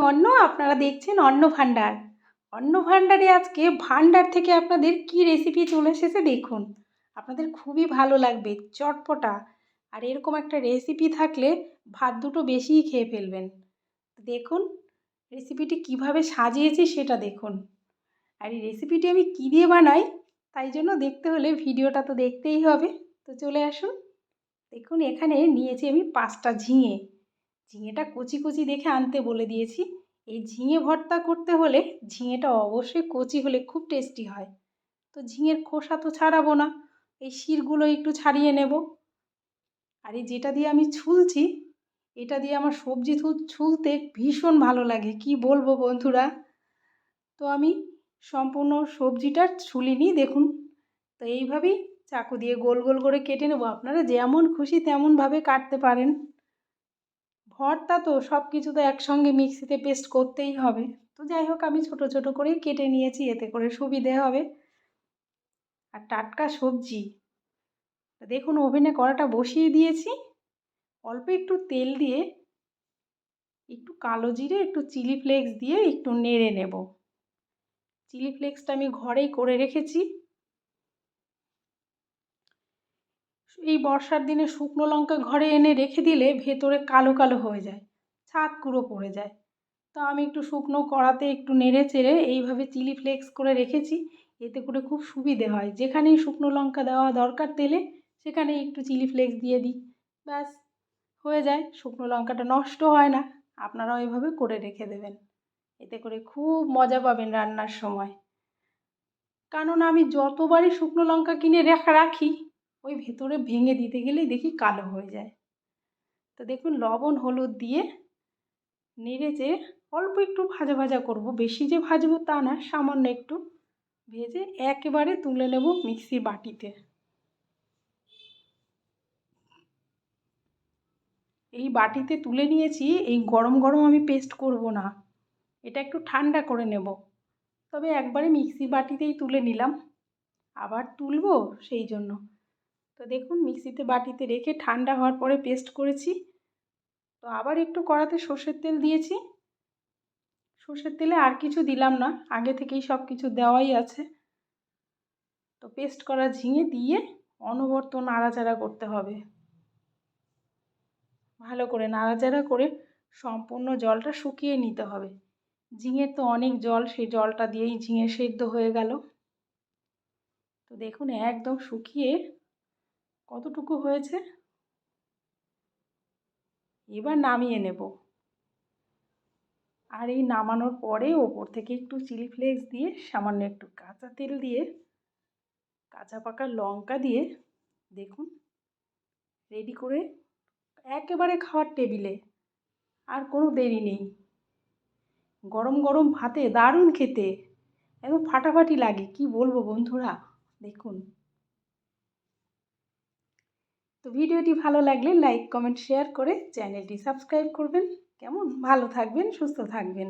অন্ন আপনারা দেখছেন অন্ন ভাণ্ডার অন্ন ভাণ্ডারে আজকে ভাণ্ডার থেকে আপনাদের কি রেসিপি চলে এসেছে দেখুন। আপনাদের খুবই ভালো লাগবে, চটপটা। আর এরকম একটা রেসিপি থাকলে ভাত দুটো বেশিই খেয়ে ফেলবেন। দেখুন রেসিপিটি কীভাবে সাজিয়েছি সেটা দেখুন। আর এই রেসিপিটি আমি কী দিয়ে বানাই, তাই জন্য দেখতে হলে ভিডিওটা তো দেখতেই হবে। তো চলে আসুন। দেখুন, এখানে নিয়েছি আমি পাঁচটা ঝিঙে। ঝিঙেটা কচি কচি দেখে আনতে বলে দিয়েছি। এই ঝিঙে ভর্তা করতে হলে ঝিঙেটা অবশ্যই কচি হলে খুব টেস্টি হয়। তো ঝিঙের খোসা তো ছাড়াবো না, এই শিরগুলো একটু ছাড়িয়ে নেব। আর এই যেটা দিয়ে আমি ছুলছি, এটা দিয়ে আমার সবজি ছুলতে ভীষণ ভালো লাগে, কি বলব বন্ধুরা? তো আমি সম্পূর্ণ সবজিটা ছুলিনি দেখুন। তো এইভাবেই চাকু দিয়ে গোল গোল করে কেটে নেব, আপনারা যেমন খুশি তেমনভাবে কাটতে পারেন। ভর্তা তো সব কিছু তো একসঙ্গে মিক্সিতে পেস্ট করতেই হবে। তো যাই হোক, আমি ছোট ছোট করেই কেটে নিয়েছি, এতে করে সুবিধে হবে। আর টাটকা সবজি। দেখুন, ওভেনে কড়াটা বসিয়ে দিয়েছি। অল্প একটু তেল দিয়ে একটু কালো জিরে, একটু চিলি ফ্লেক্স দিয়ে একটু নেড়ে নেব। চিলি ফ্লেক্সটা আমি ঘরেই করে রেখেছি। এই বর্ষার দিনে শুকনো লঙ্কা ঘরে এনে রেখে দিলে ভেতরে কালো কালো হয়ে যায়, ছাদ কুড়ো পড়ে যায়। তো আমি একটু শুকনো কড়াতে একটু নেড়ে চেড়ে এইভাবে চিলি ফ্লেক্স করে রেখেছি, এতে করে খুব সুবিধে হয়। যেখানেই শুকনো লঙ্কা দেওয়া দরকার তেলে সেখানে একটু চিলি ফ্লেক্স দিয়ে দিই। ব্যাস, হয়ে যায়। শুকনো লঙ্কাটা নষ্ট হয় না, আপনারাও এভাবে করে রেখে দেবেন। এতে করে খুব মজা পাবেন রান্নার সময়। কারণ আমি যতবারই শুকনো লঙ্কা কিনে রেখা রাখি ওই ভেতরে ভেঙে দিতে গেলেই দেখি কালো হয়ে যায়। তো দেখুন, লবণ, হলুদ দিয়ে নেড়ে যে অল্প একটু ভাজা ভাজা করব। বেশি যে ভাজবো তা না, সামান্য একটু ভেজে একেবারে তুলে নেব মিক্সির বাটিতে। এই বাটিতে তুলে নিয়েছি, এই গরম গরম আমি পেস্ট করব না। এটা একটু ঠান্ডা করে নেব। তবে একবারে মিক্সি বাটিতেই তুলে নিলাম। আবার তুলবো সেই জন্য। তো দেখুন, মিক্সিতে বাটিতে রেখে ঠান্ডা হওয়ার পরে পেস্ট করেছি। তো আবার একটু কড়াতে সর্ষের তেল দিয়েছি। সর্ষের তেলে আর কিছু দিলাম না, আগে থেকেই সব কিছু দেওয়াই আছে। তো পেস্ট করা ঝিঙে দিয়ে অনবর্ত নাড়াচাড়া করতে হবে। ভালো করে নাড়াচাড়া করে সম্পূর্ণ জলটা শুকিয়ে নিতে হবে। ঝিঙের তো অনেক জল, সেই জলটা দিয়েই ঝিঙে সেদ্ধ হয়ে গেল। তো দেখুন, একদম শুকিয়ে কতটুকু হয়েছে? এবার নামিয়ে নেব। আর এই নামানোর পরে ওপর থেকে একটু চিলি ফ্লেক্স দিয়ে সামান্য একটু কাঁচা তেল দিয়ে, কাঁচা পাকা লঙ্কা দিয়ে দেখুন, রেডি করে একেবারে খাওয়ার টেবিলে আর কোনো দেরি নেই। গরম গরম ভাতে, দারুণ খেতে, একদম ফাটাফাটি লাগে, কি বলব বন্ধুরা? দেখুন। তো ভিডিওটি ভালো লাগলে লাইক, কমেন্ট, শেয়ার করে চ্যানেলটি সাবস্ক্রাইব করবেন। কেমন? ভালো থাকবেন, সুস্থ থাকবেন।